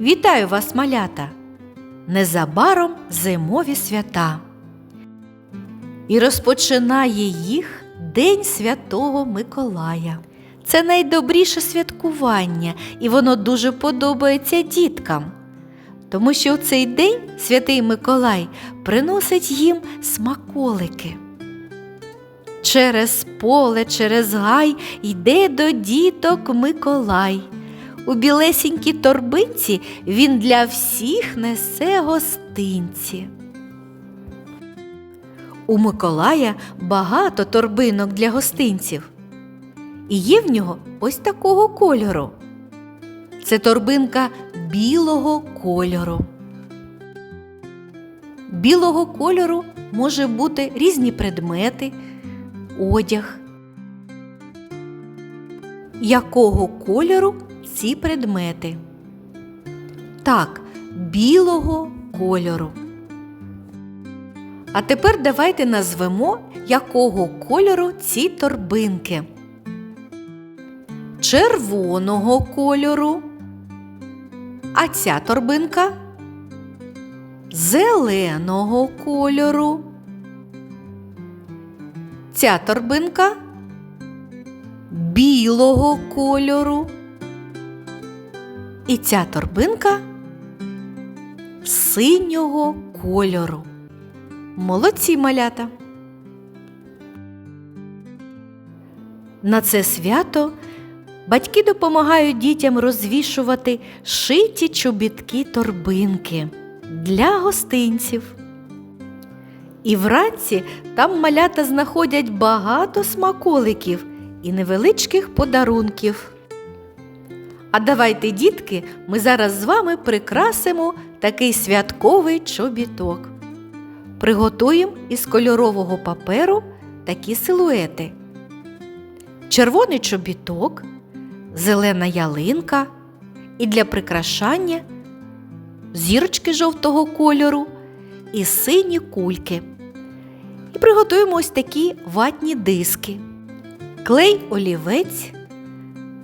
Вітаю вас, малята! Незабаром зимові свята. І розпочинає їх День Святого Миколая. Це найдобріше святкування, і воно дуже подобається діткам. Тому що у цей день святий Миколай приносить їм смаколики. Через поле, через гай йде до діток Миколай. У білесінькій торбинці він для всіх несе гостинці. У Миколая багато торбинок для гостинців. І є в нього ось такого кольору. Це торбинка білого кольору. Білого кольору може бути різні предмети, одяг. Якого кольору ці предмети? Так, білого кольору. А тепер давайте назвемо, якого кольору ці торбинки. Червоного кольору. А ця торбинка зеленого кольору. Ця торбинка білого кольору. І ця торбинка синього кольору. Молодці малята. На це свято батьки допомагають дітям розвішувати шиті чобітки торбинки для гостинців. І вранці там малята знаходять багато смаколиків і невеличких подарунків. А давайте, дітки, ми зараз з вами прикрасимо такий святковий чобіток. Приготуємо із кольорового паперу такі силуети: червоний чобіток, зелена ялинка і для прикрашання зірочки жовтого кольору і сині кульки. І приготуємо ось такі ватні диски, клей олівець,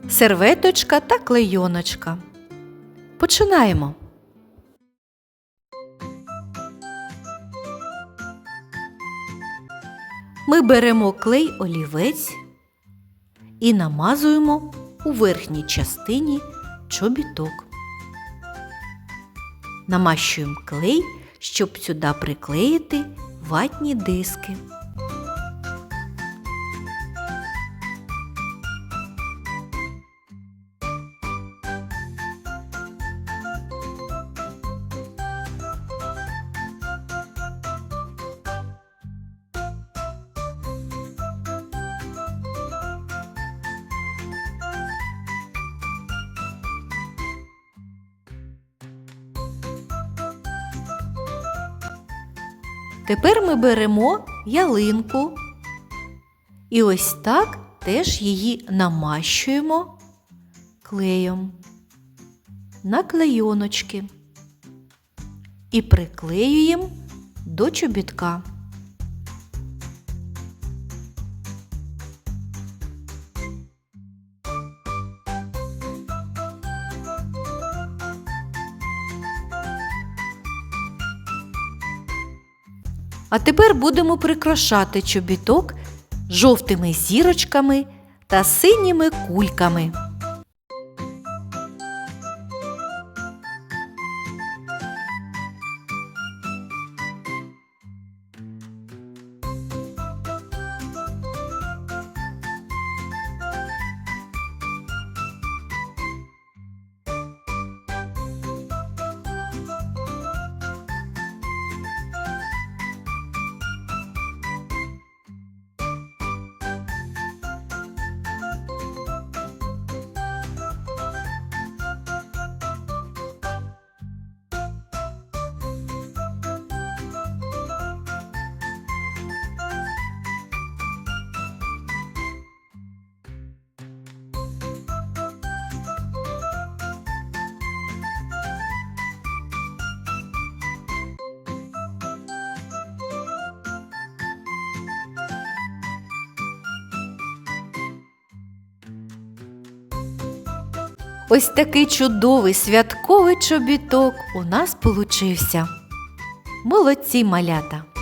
серветочка та клейоночка. Починаємо. Ми беремо клей олівець і намазуємо у верхній частині чобіток. Намащуємо клей, щоб сюди приклеїти ватні диски. Тепер ми беремо ялинку і ось так теж її намащуємо клеєм на клейоночки і приклеюємо до чобітка. А тепер будемо прикрашати чобіток жовтими зірочками та синіми кульками. Ось такий чудовий святковий чобіток у нас получився. Молодці малята!